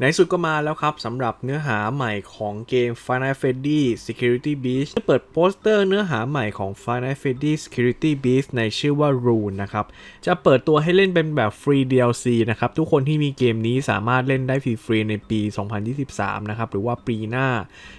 ในสุดก็มาแล้วครับสำหรับเนื้อหาใหม่ของเกม Final Freddy Security Beast เปิดโปสเตอร์เนื้อหาใหม่ของ Final Freddy Security Beast ในชื่อว่า Rune นะครับ จะเปิดตัวให้เล่นเป็นแบบฟรี DLC นะครับ ทุกคนที่มีเกมนี้สามารถเล่นได้ฟรีๆในปี 2023 นะครับ หรือว่าปีหน้า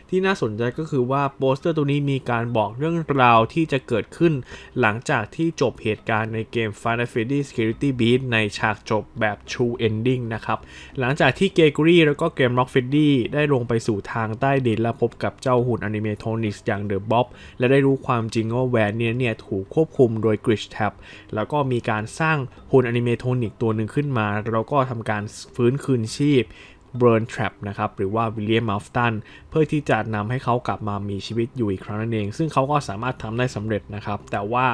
ที่น่าสนใจก็คือว่าโปสเตอร์ตัวนี้มีการบอกเรื่องราวที่จะเกิดขึ้น หลังจากที่จบเหตุการณ์ในเกม Final Freddy Security Beast ในฉากจบแบบ True Ending นะครับ หลังจากที่เกกรีแล้วก็เกม Rock f r e d d y ได้ลงไปสู่ทางใต้ดินและพบกับเจ้าหุ่นอนิเมทอนิกส์อย่างเดอะบ๊อบและได้รู้ความจริงว่าแหวนเนี่ยเนี่ยถูกควบคุมโดยกริชแท็บแล้วก็มีการสร้างหุ่นอนิเมทอนิกตัวหนึ่งขึ้นมา แล้วก็ทำการฟื้นคืนชีพเบิร์นแทรปนะครับหรือว่าวิลเลียมมัลฟตันเพื่อที่จะนำให้เขากลับมามีชีวิตอยู่อีกครั้งนั่นเอง ซึ่งเขาก็สามารถทำได้สำเร็จนะครับ แต่ว่า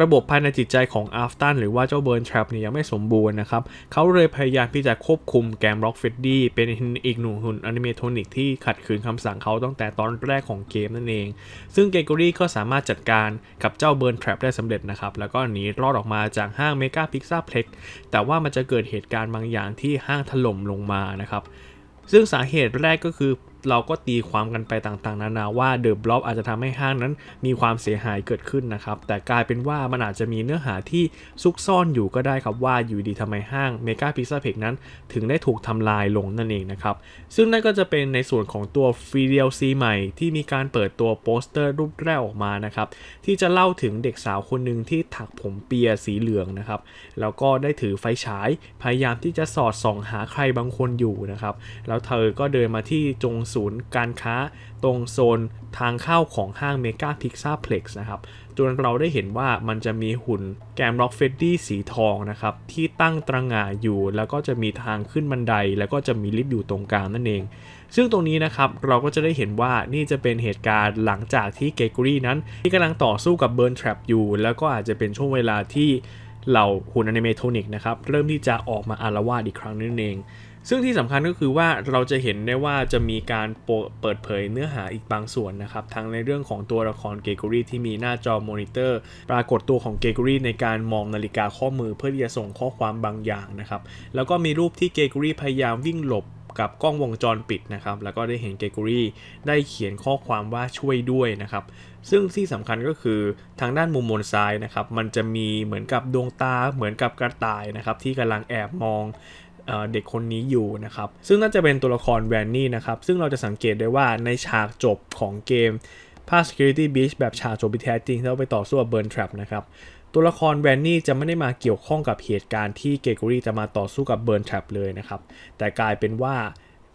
ระบบภายในจิตใจของอาฟตันหรือว่าเจ้าเบิร์นทรปเนี่ยยังไม่สมบูรณ์นะครับเขาเลยพยายามที่จะควบคุมแกมร็อกเฟดดี้เป็นอีกหนึ่งหุ่นอนิเมโทนิกที่ขัดขืนคำสั่งเขาตั้งแต่ตอนแรกของเกมนั่นเอง ซึ่งเกกอรี่ก็สามารถจัดการกับเจ้าเบิร์นทรปได้สำเร็จนะครับ แล้วก็หนีรอดออกมาจากห้างเมกาพิกซ่าเพล็กแต่ว่ามันจะเกิดเหตุการณ์บางอย่างที่ห้างถล่มลงมานะครับซึ่งสาเหตุแรกก็คือเราก็ตีความกันไปต่างๆ นานาว่าเดอะบล็อบอาจจะทำให้ห้างนั้นมีความเสียหายเกิดขึ้นนะครับ แต่กลายเป็นว่ามันอาจจะมีเนื้อหาที่ซุกซ่อนอยู่ก็ได้ครับว่าอยู่ดีทำไมห้างเมกาพิซซ่าเพกนั้น ถึงได้ถูกทำลายลงนั่นเองนะครับ ซึ่งนั่นก็จะเป็นในส่วนของตัวฟรีเดียลซีใหม่ที่มีการเปิดตัวโปสเตอร์รูปแรกออกมานะครับ ที่จะเล่าถึงเด็กสาวคนหนึ่งที่ถักผมเปียสีเหลืองนะครับแล้วก็ได้ถือไฟฉายพยายามที่จะสอดส่องหาใครบางคนอยู่นะครับแล้วเธอก็เดินมาที่จงศูนย์การค้าตรงโซนทางเข้าของห้างเมกาพิกซ่าเพล็กซ์นะครับจนเราได้เห็นว่ามันจะมีหุ่นแกมร็อกเฟดดี้สีทองนะครับ ที่ตั้งตระหง่าอยู่ แล้วก็จะมีทางขึ้นบันได แล้วก็จะมีลิฟต์อยู่ตรงกลางนั่นเอง ซึ่งตรงนี้นะครับเราก็จะได้เห็นว่านี่จะเป็นเหตุการณ์หลังจากที่เกกอรี่นั้น ที่กำลังต่อสู้กับเบิร์นแทรปอยู่ แล้วก็อาจจะเป็นช่วงเวลาที่ เหล่าหุ่นอนิเมโทนิกนะครับเริ่มที่จะออกมาอารวาสอีกครั้งนึงเอง ซึ่งที่สำคัญก็คือว่าเราจะเห็นได้ว่าจะมีการเปิดเผยเนื้อหาอีกบางส่วนนะครับทั้งในเรื่องของตัวละครเกกอรี่ที่มีหน้าจอมอนิเตอร์ ปรากฏตัวของเกกอรี่ในการมองนาฬิกาข้อมือเพื่อที่จะส่งข้อความบางอย่างนะครับแล้วก็มีรูปที่เกกอรี่พยายามวิ่งหลบ กับกล้องวงจรปิดนะครับ แล้วก็ได้เห็นเกกอรี่ได้เขียนข้อความว่าช่วยด้วยนะครับ ซึ่งที่สำคัญก็คือทางด้านมุมมนซ้ายนะครับ มันจะมีเหมือนกับดวงตาเหมือนกับกระต่ายนะครับ ที่กำลังแอบมองเด็กคนนี้อยู่นะครับ ซึ่งน่าจะเป็นตัวละครแวนนี่นะครับ ซึ่งเราจะสังเกตได้ว่าในฉากจบของเกมภาค Security Beach แบบฉากจบที่แท้จริงที่เราไปต่อสู้กับเบิร์นทรัพนะครับ ตัวละครแวนนี่จะไม่ได้มาเกี่ยวข้องกับเหตุการณ์ที่เกกอรี่จะมาต่อสู้กับเบิร์นแทรัพเลยนะครับ แต่กลายเป็นว่า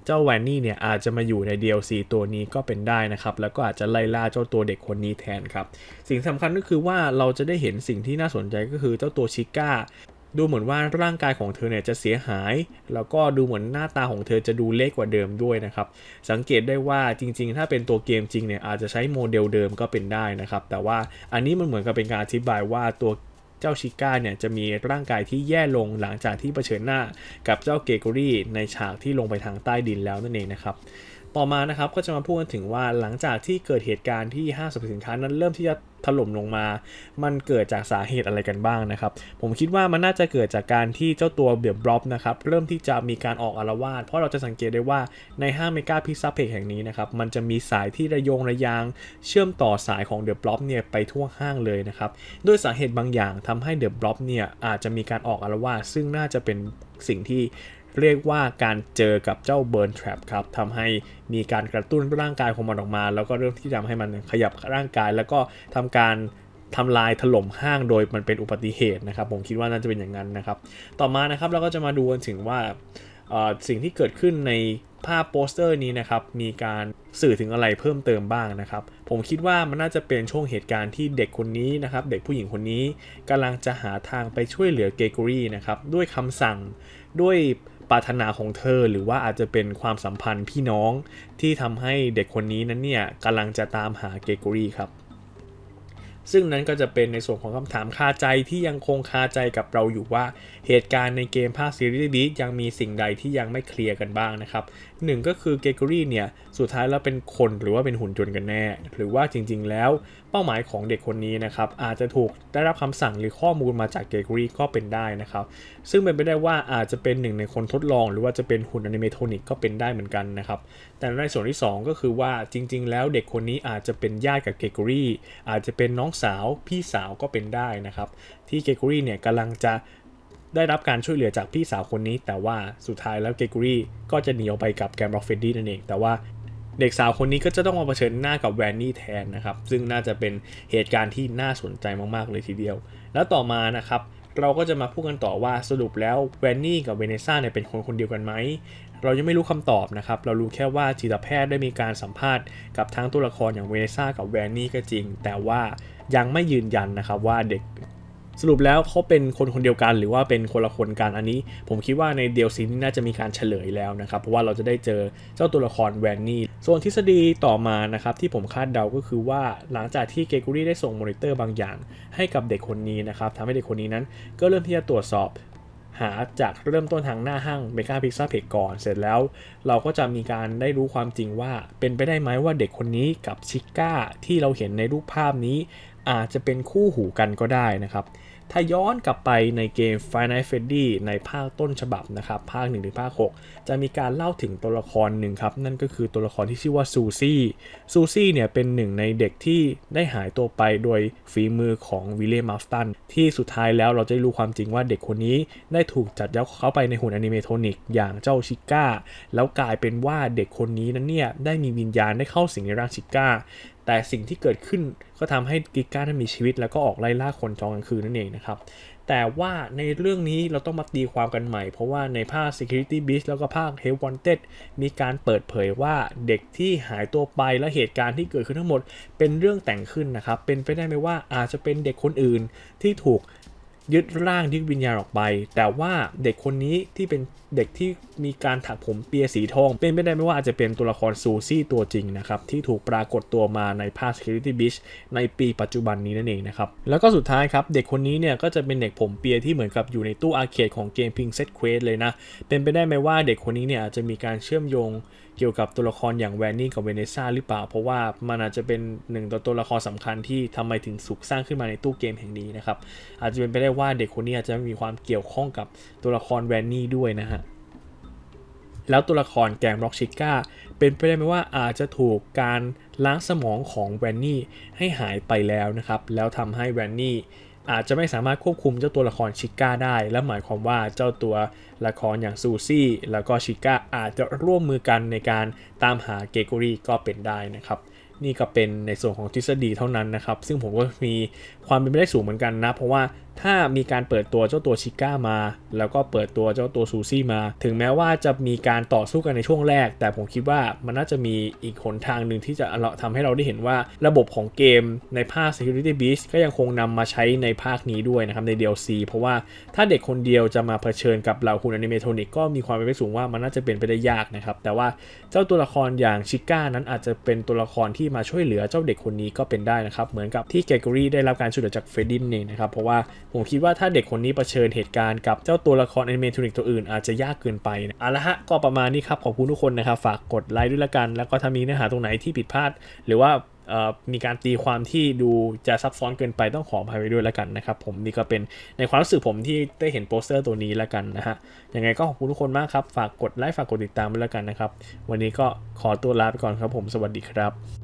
เจ้าแวนนี่เนี่ยอาจจะมาอยู่ใน DLC ตัวนี้ก็เป็นได้นะครับ แล้วก็อาจจะไล่ล่าเจ้าตัวเด็กคนนี้แทนครับ สิ่งสำคัญก็คือว่าเราจะได้เห็นสิ่งที่น่าสนใจก็คือเจ้าตัวชิก้า ดูเหมือนว่าร่างกายของเธอเนี่ยจะเสียหาย แล้วก็ดูเหมือนหน้าตาของเธอจะดูเล็กกว่าเดิมด้วยนะครับ สังเกตได้ว่าจริงๆ ถ้าเป็นตัวเกมจริงเนี่ยอาจจะใช้โมเดลเดิมก็เป็นได้นะครับ แต่ว่าอันนี้มันเหมือนกับเป็นการอธิบายว่าตัวเจ้าชิก้าเนี่ยจะมีร่างกายที่แย่ลงหลังจากที่เผชิญหน้ากับเจ้าเกกอรี่ในฉากที่ลงไปทางใต้ดินแล้วนั่นเองนะครับ ต่อมานะครับก็จะมาพูดกันถึงว่าหลังจากที่เกิดเหตุการณ์ที่ห้างสรรพสินค้านั้นเริ่มที่จะถล่มลงมา มันเกิดจากสาเหตุอะไรกันบ้างนะครับ ผมคิดว่ามันน่าจะเกิดจากการที่เจ้าตัวเบียบบล็อบนะครับเริ่มที่จะมีการออกอารวาสเพราะเราจะสังเกตได้ว่าในห้างเมกาพิซซ่าเพกแห่งนี้นะครับมันจะมีสายที่ระยงระยาง เชื่อมต่อสายของเดอะบล็อบเนี่ยไปทั่วห้างเลยนะครับด้วยสาเหตุบางอย่างทำให้เดอะบล็อบเนี่ยอาจจะมีการออกอารวาสซึ่งน่าจะเป็นสิ่งที่ เรียกว่าการเจอกับเจ้าเบิร์นทรัพครับทำให้มีการกระตุ้นร่างกายของมันออกมา แล้วก็เริ่มที่จะทำให้มันขยับร่างกาย แล้วก็ทำการทำลายถล่มห้างโดยมันเป็นอุบัติเหตุนะครับ ผมคิดว่าน่าจะเป็นอย่างนั้นนะครับ ต่อมานะครับเราก็จะมาดูกันถึงว่าสิ่งที่เกิดขึ้นในภาพโปสเตอร์นี้นะครับ มีการสื่อถึงอะไรเพิ่มเติมบ้างนะครับ ผมคิดว่ามันน่าจะเป็นช่วงเหตุการณ์ที่เด็กคนนี้นะครับ เด็กผู้หญิงคนนี้กำลังจะหาทางไปช่วยเหลือเกกอรี่นะครับ ด้วยคำสั่งด้วยปรารถนาของเธอ หรือว่าอาจจะเป็นความสัมพันธ์พี่น้องที่ทำให้เด็กคนนี้นั้นเนี่ยกำลังจะตามหาเกกอรี่ครับ ซึ่งนั้นก็จะเป็นในส่วนของคำถามคาใจที่ยังคงคาใจกับเราอยู่ว่า เหตุการณ์ในเกมภาคซีรีส์บียังมีสิ่งใดที่ยังไม่เคลียร์กันบ้างนะครับ หนึ่งก็คือเกกอรี่เนี่ยสุดท้ายแล้วเป็นคนหรือว่าเป็นหุ่นยนต์กันแน่ หรือว่าจริงๆแล้วเป้าหมายของเด็กคนนี้นะครับอาจจะถูกได้รับคำสั่งหรือข้อมูลมาจากเกรกอรี่ก็เป็นได้นะครับซึ่งเป็นไปได้ว่าอาจจะเป็นหนึ่งในคนทดลอง หรือว่าจะเป็นหุ่นอนิเมโทนิกก็เป็นได้เหมือนกันนะครับแต่ในส่วนที่ 2 ก็คือว่าจริง ๆ แล้วเด็กคนนี้อาจจะเป็นญาติกับเกรกอรี่อาจจะเป็นน้องสาวพี่สาวก็เป็นได้นะครับที่เกรกอรี่เนี่ยกำลังจะ ได้รับการช่วยเหลือจากพี่สาวคนนี้ แต่ว่าสุดท้ายแล้วเกรกอรี่ก็จะหนีออกไปกับแกมร็อกเฟดดี้นั่นเอง แต่ว่าเด็กสาวคนนี้ก็จะต้องมาเผชิญหน้ากับแวนนี่แทนนะครับ ซึ่งน่าจะเป็นเหตุการณ์ที่น่าสนใจมากๆเลยทีเดียว แล้วต่อมานะครับ เราก็จะมาพูดกันต่อว่าสรุปแล้วแวนนี่กับเวเนซ่าเนี่ยเป็นคนคนเดียวกันไหมเรายังไม่รู้คำตอบนะครับ เรารู้แค่ว่าจิตแพทย์ได้มีการสัมภาษณ์กับทั้งตัวละครอย่างเวเนซ่ากับแวนนี่ก็จริง แต่ว่ายังไม่ยืนยันนะครับว่าเด็ก สรุปแล้วเขาเป็นคนคนเดียวกันหรือว่าเป็นคนละคนกันอันนี้ ผมคิดว่าในเดียวซีนี้น่าจะมีการเฉลยแล้วนะครับ เพราะว่าเราจะได้เจอเจ้าตัวละครแวนนี่ส่วนทฤษฎีต่อมานะครับที่ผมคาดเดาก็คือว่าหลังจากที่เกกูรี่ได้ส่งมอนิเตอร์บางอย่าง ให้กับเด็กคนนี้นะครับทำให้เด็กคนนี้นั้น ก็เริ่มที่จะตรวจสอบหาจากเริ่มต้นทางหน้าห้างเมกาพิกซ l เพจก่อน เสร็จแล้ว เราก็จะมีการได้รู้ความจริงว่า เป็นไปได้ไหมว่าเด็กคนนี้กับชิก้าที่เราเห็นในรูปภาพนี้ อาจจะเป็นคู่หูกันก็ได้นะครับ ถ้าย้อนกลับไปในเกม Final Freddy ในภาคต้นฉบับนะครับ ภาค1ถึงภาค 6 จะมีการเล่าถึงตัวละครหนึ่งครับ นั่นก็คือตัวละครที่ชื่อว่าซูซี่ ซูซี่เนี่ยเป็นหนึ่งในเด็กที่ได้หายตัวไปโดยฝีมือของวิลเลียมมัฟตัน ที่สุดท้ายแล้วเราจะรู้ความจริงว่าเด็กคนนี้ได้ถูกจัดยัดเข้าไปในหุ่นอนิเมโทนิกอย่างเจ้าชิก้า แล้วกลายเป็นว่าเด็กคนนี้นั้นเนี่ยได้มีวิญญาณได้เข้าสิงในร่างชิก้า แต่สิ่งที่เกิดขึ้นก็ทำให้กิก้านั้นมีชีวิต แล้วก็ออกไล่ล่าคนจองกลางคืนนั่นเองนะครับ แต่ว่าในเรื่องนี้เราต้องมาตีความกันใหม่ เพราะว่าในภาค Security Beast แล้วก็ภาค h e l p Wanted มีการเปิดเผยว่าเด็กที่หายตัวไปและเหตุการณ์ที่เกิดขึ้นทั้งหมด เป็นเรื่องแต่งขึ้นนะครับ เป็นไปได้ไหมว่าอาจจะเป็นเด็กคนอื่นที่ถูก ยึดร่างยึดวิญญาณออกไป แต่ว่าเด็กคนนี้ที่เป็นเด็กที่มีการถักผมเปียสีทอง เป็นไปได้ไหมว่าอาจจะเป็นตัวละครซูซี่ตัวจริงนะครับ ที่ถูกปรากฏตัวมาในภาค Security Beach ในปีปัจจุบันนี้นั่นเองนะครับ แล้วก็สุดท้ายครับ เด็กคนนี้เนี่ยก็จะเป็นเด็กผมเปียที่เหมือนกับอยู่ในตู้อาร์เคดของเกม Pink Set Quest เลยนะ เป็นไปได้ไหมว่าเด็กคนนี้เนี่ยอาจจะมีการเชื่อมโยงเกี่ยวกับตัวละครอย่างแวนนี่กับเวเนซ่าหรือเปล่า เพราะว่ามันอาจจะเป็นหนึ่งตัวตัวละครสำคัญที่ทำไมถึงสุกสร้างขึ้นมาในตู้เกมแห่งนี้นะครับ อาจจะเป็นไปได้ว่าเด็กคนนี้อาจจะมีความเกี่ยวข้องกับตัวละครแวนนี่ด้วยนะฮะแล้วตัวละครแกงร็อกชิก้าเป็นไปได้ไหมว่าอาจจะถูกการล้างสมองของแวนนี่ให้หายไปแล้วนะครับ แล้วทำให้แวนนี่ อาจจะไม่สามารถควบคุมเจ้าตัวละครชิก้าได้ และหมายความว่าเจ้าตัวละครอย่างซูซี่แล้วก็ชิก้าอาจจะร่วมมือกันในการตามหาเกโกรีก็เป็นได้นะครับ นี่ก็เป็นในส่วนของทฤษฎีเท่านั้นนะครับ ซึ่งผมก็มีความเป็นไปได้สูงเหมือนกันนะ เพราะว่าถ้ามีการเปิดตัวเจ้าตัวชิก้ามา แล้วก็เปิดตัวเจ้าตัวซูซี่มา ถึงแม้ว่าจะมีการต่อสู้กันในช่วงแรก แต่ผมคิดว่ามันน่าจะมีอีกหนทางหนึ่งที่จะทำให้เราได้เห็นว่าระบบของเกมในภาค Security Beast ก็ยังคงนำมาใช้ในภาคนี้ด้วยนะครับใน DLC เพราะว่าถ้าเด็กคนเดียวจะมาเผชิญกับเหล่าหุ่นอนิเมโทนิกก็มีความเป็นไปสูงว่ามันน่าจะเป็นไปได้ยากนะครับ แต่ว่าเจ้าตัวละครอย่างชิก้านั้นอาจจะเป็นตัวละครที่มาช่วยเหลือเจ้าเด็กคนนี้ก็เป็นได้นะครับเหมือนกับที่เกเกอรี่ได้รับการช่วยเหลือจากเฟรดดี้เองนะครับเพราะว่า ผมคิดว่าถ้าเด็กคนนี้เผชิญเหตุการณ์กับเจ้าตัวละครแอนิเมโทนิกตัวอื่นอาจจะยากเกินไปนะเอาละฮะก็ประมาณนี้ครับ ขอบคุณทุกคนนะครับ ฝากกดไลค์ด้วยละกัน แล้วก็ถ้ามีเนื้อหาตรงไหนที่ผิดพลาด หรือว่ามีการตีความที่ดูจะซับซ้อนเกินไปต้องขออภัยไว้ด้วยแล้วกันนะครับผมนี่ก็เป็นในความรู้สึกผมที่ได้เห็นโปสเตอร์ตัวนี้แล้วกันนะฮะยังไงก็ขอบคุณทุกคนมากครับ ฝากกดไลค์ฝากกดติดตามไว้แล้วกันนะครับ วันนี้ก็ขอตัวลาไปก่อนครับผมสวัสดีครับ